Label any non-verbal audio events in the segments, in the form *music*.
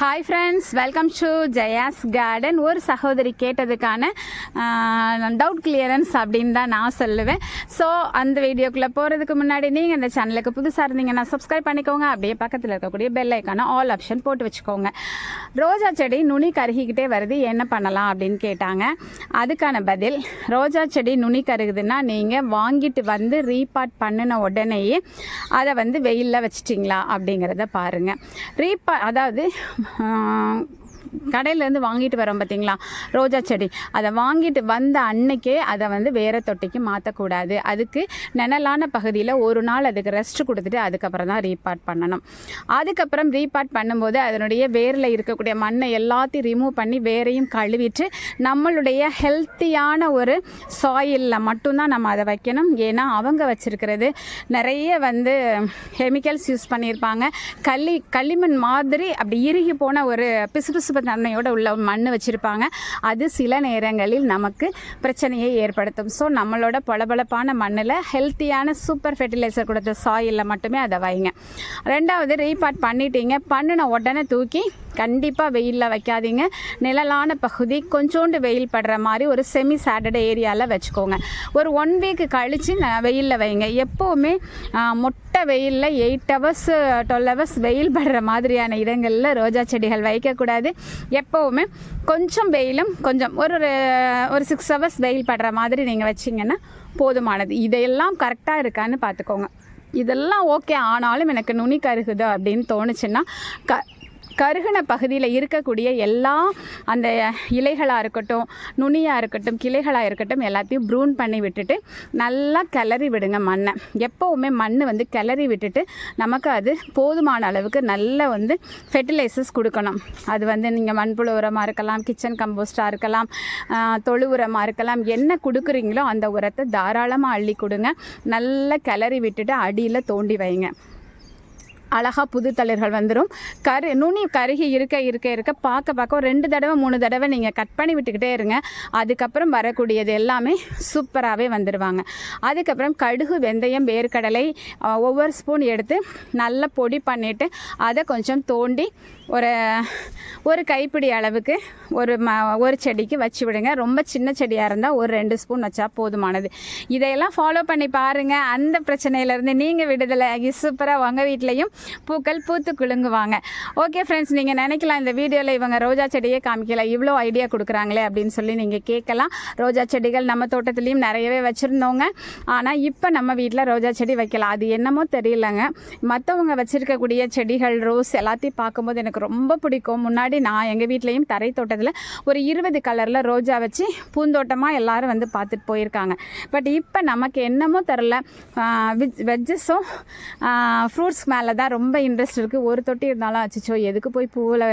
Hi friends welcome to Jaya's garden ஒரு சகோதரி கேட்டதுக்கான doubt clearance அப்படின்னு தான் நான் சொல்லுவேன். ஸோ அந்த வீடியோக்குள்ளே போகிறதுக்கு முன்னாடி நீங்கள் இந்த சேனலுக்கு புதுசாக இருந்தீங்கன்னா சப்ஸ்கிரைப் பண்ணிக்கோங்க. அப்படியே பக்கத்தில் இருக்கக்கூடிய பெல் ஐக்கான ஆல் ஆப்ஷன் போட்டு வச்சுக்கோங்க. ரோஜா செடி நுனி கருகிக்கிட்டே வருது. என்ன பண்ணலாம் அப்படின்னு கேட்டாங்க. அதுக்கான பதில் ரோஜா செடி நுனி கருகுதுன்னா நீங்கள் வாங்கிட்டு வந்து ரீபாட் பண்ணின உடனேயே அதை வந்து வெயிலில் வச்சிட்டிங்களா அப்படிங்கிறத பாருங்கள் ரீபா அதாவது 嗯 கடையிலேருந்து வாங்கிட்டு வரோம் பார்த்தீங்களா? ரோஜா செடி. அதை வாங்கிட்டு வந்த அன்னைக்கே அதை வந்து வேறு தொட்டிக்கு மாற்றக்கூடாது அதுக்கு நிழலான பகுதியில் ஒரு நாள் அதுக்கு ரெஸ்ட் கொடுத்துட்டு அதுக்கப்புறம் தான் ரீபாட் பண்ணணும். அதுக்கப்புறம் ரீபாட் பண்ணும்போது அதனுடைய வேரில் இருக்கக்கூடிய மண்ணை எல்லாத்தையும் ரிமூவ் பண்ணி வேரையும் கழுவிட்டு நம்மளுடைய ஹெல்த்தியான ஒரு சாயிலில் மட்டும்தான் நம்ம அதை வைக்கணும். ஏன்னா அவங்க வச்சுருக்கிறது நிறைய வந்து கெமிக்கல்ஸ் யூஸ் பண்ணியிருப்பாங்க. களி களிமண் மாதிரி அப்படி இறுகி போன ஒரு பிசுபிசுப்பு உள்ள மண் வச்சுருப்பாங்க. அது சில நேரங்களில் நமக்கு பிரச்சனையை ஏற்படுத்தும். ஸோ நம்மளோட பளபளப்பான மண்ணில் ஹெல்த்தியான சூப்பர் ஃபெர்டிலைசர் கொடுத்த சாயிலில் மட்டுமே அதை வைங்க. ரெண்டாவது ரீபாட் பண்ணிட்டீங்க. பண்ணின உடனே தூக்கி கண்டிப்பாக வெயிலில் வைக்காதீங்க. நிழலான பகுதி கொஞ்சோண்டு வெயில் படுற மாதிரி ஒரு செமி சாட்டர்டே ஏரியாவில் வச்சுக்கோங்க. ஒரு ஒன் வீக் கழித்து வெயிலில் வைங்க. எப்போவுமே மொட்டை மொட்டை வெயிலில் எயிட் ஹவர்ஸ் டுவெல் ஹவர்ஸ் வெயில் படுற மாதிரியான இடங்களில் ரோஜா செடிகள் வைக்கக்கூடாது எப்போவுமே கொஞ்சம் வெயிலும் கொஞ்சம் ஒரு ஒரு சிக்ஸ் ஹவர்ஸ் வெயில் படுற மாதிரி நீங்கள் வச்சிங்கன்னா போதுமானது. இதையெல்லாம் கரெக்டாக இருக்கான்னு பார்த்துக்கோங்க. இதெல்லாம் ஓகே ஆனாலும் எனக்கு நுனி கருகுது அப்படின்னு தோணுச்சுன்னா க கருகின பகுதியில் இருக்கக்கூடிய எல்லா அந்த இலைகளாக இருக்கட்டும் நுனியாக இருக்கட்டும் கிளைகளாக இருக்கட்டும் எல்லாத்தையும் ப்ரூன் பண்ணி விட்டுட்டு நல்லா கிளறி விடுங்க மண்ணை. எப்போவுமே மண் வந்து கிளறி விட்டுட்டு நமக்கு அது போதுமான அளவுக்கு நல்ல வந்து ஃபெர்டிலைசர்ஸ் கொடுக்கணும். அது வந்து நீங்கள் மண்புழு உரமாக இருக்கலாம் கிச்சன் கம்போஸ்டாக இருக்கலாம் தொழு உரமாக இருக்கலாம் என்ன கொடுக்குறீங்களோ அந்த உரத்தை தாராளமாக அள்ளி கொடுங்க. நல்லா கிளறி விட்டுட்டு அடியில் தோண்டி வைங்க. அழகாக புது தளிர்கள் வந்துடும் கரு நுனி கருகி இருக்க இருக்க இருக்க பார்க்க பார்க்க ஒரு ரெண்டு தடவை மூணு தடவை நீங்கள் கட் பண்ணி விட்டுக்கிட்டே இருங்க. அதுக்கப்புறம் வரக்கூடியது எல்லாமே சூப்பராகவே வந்துடுவாங்க அதுக்கப்புறம் கடுகு வெந்தயம் வேர்க்கடலை ஒவ்வொரு ஸ்பூன் எடுத்து நல்லா பொடி பண்ணிவிட்டு அதை கொஞ்சம் தோண்டி ஒரு ஒரு கைப்பிடி அளவுக்கு ஒரு ம ஒரு செடிக்கு வச்சு விடுங்க. ரொம்ப சின்ன செடியாக இருந்தால் ஒரு ரெண்டு ஸ்பூன் வச்சா போதுமானது. இதையெல்லாம் ஃபாலோ பண்ணி பாருங்கள் அந்த பிரச்சனையிலேருந்து நீங்கள் விடுதலை. ஆகி சூப்பராக உங்கள் வீட்லேயும். பூக்கள் பூத்து குலுங்குவாங்க. ஓகே ஃப்ரெண்ட்ஸ் நீங்கள் நினைக்கலாம் இந்த வீடியோவில் இவங்க ரோஜா செடியே காமிக்கல இவ்வளோ ஐடியா கொடுக்குறாங்களே அப்படின்னு சொல்லி நீங்கள் கேட்கலாம். ரோஜா செடிகள் நம்ம தோட்டத்துலேயும் நிறையவே வச்சுருந்தோங்க. ஆனால் இப்போ நம்ம வீட்டில் ரோஜா செடி வைக்கலாம் அது என்னமோ தெரியலங்க. மற்றவங்க வச்சுருக்கக்கூடிய செடிகள் ரோஸ் எல்லாத்தையும் பார்க்கும்போது எனக்கு ரொம்ப பிடிக்கும். முன்னாடி நான் எங்கள் வீட்லேயும் தரை தோட்டத்தில் ஒரு இருபது கலரில் ரோஜா வச்சு பூந்தோட்டமாக எல்லாரும் வந்து பார்த்துட்டு போயிருக்காங்க. பட் இப்போ நமக்கு என்னமோ தெரில வெஜ்ஜஸும் ஃப்ரூட்ஸ் மேலே தான் ரொம்ப இன்ட்ரெஸ்ட் இருக்குது ஒரு தொட்டி இருந்தாலும் அச்சிச்சோ எதுக்கு போய் பூவில்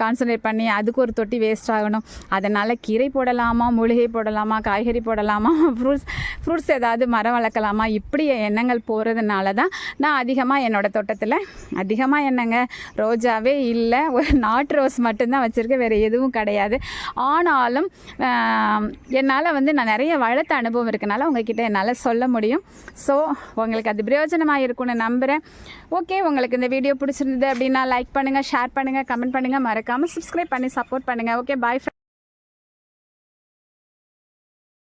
கான்சன்ட்ரேட் பண்ணி அதுக்கு ஒரு தொட்டி வேஸ்ட் ஆகணும்? அதனால் கீரை போடலாமா மூலிகை போடலாமா காய்கறி போடலாமா *laughs* ஃப்ரூட்ஸ் ஃப்ரூட்ஸ் ஏதாவது மரம் வளர்க்கலாமா? இப்படி எண்ணங்கள் போகிறதுனால தான் நான் அதிகமாக என்னோடய தோட்டத்தில் அதிகமாக என்னங்க ரோஜாவே இல்லை. ஒரு நாட்டு ரோஸ் மட்டும்தான் வச்சுருக்கேன். வேறு எதுவும் கிடையாது. ஆனாலும் என்னால் வந்து நான் நிறைய வளர்த்த அனுபவம் இருக்கனால உங்ககிட்ட என்னால் சொல்ல முடியும். ஸோ உங்களுக்கு அது பிரயோஜனமாக இருக்கும்னு நம்புகிறேன் ஓகே உங்கள் உங்களுக்கு இந்த வீடியோ பிடிச்சிருந்தது அப்படின்னா லைக் பண்ணுங்கள் ஷேர் பண்ணுங்கள் கமெண்ட் பண்ணுங்கள் மறக்காமல் சப்ஸ்கிரைப் பண்ணி சப்போர்ட் பண்ணுங்கள் ஓகே பாய்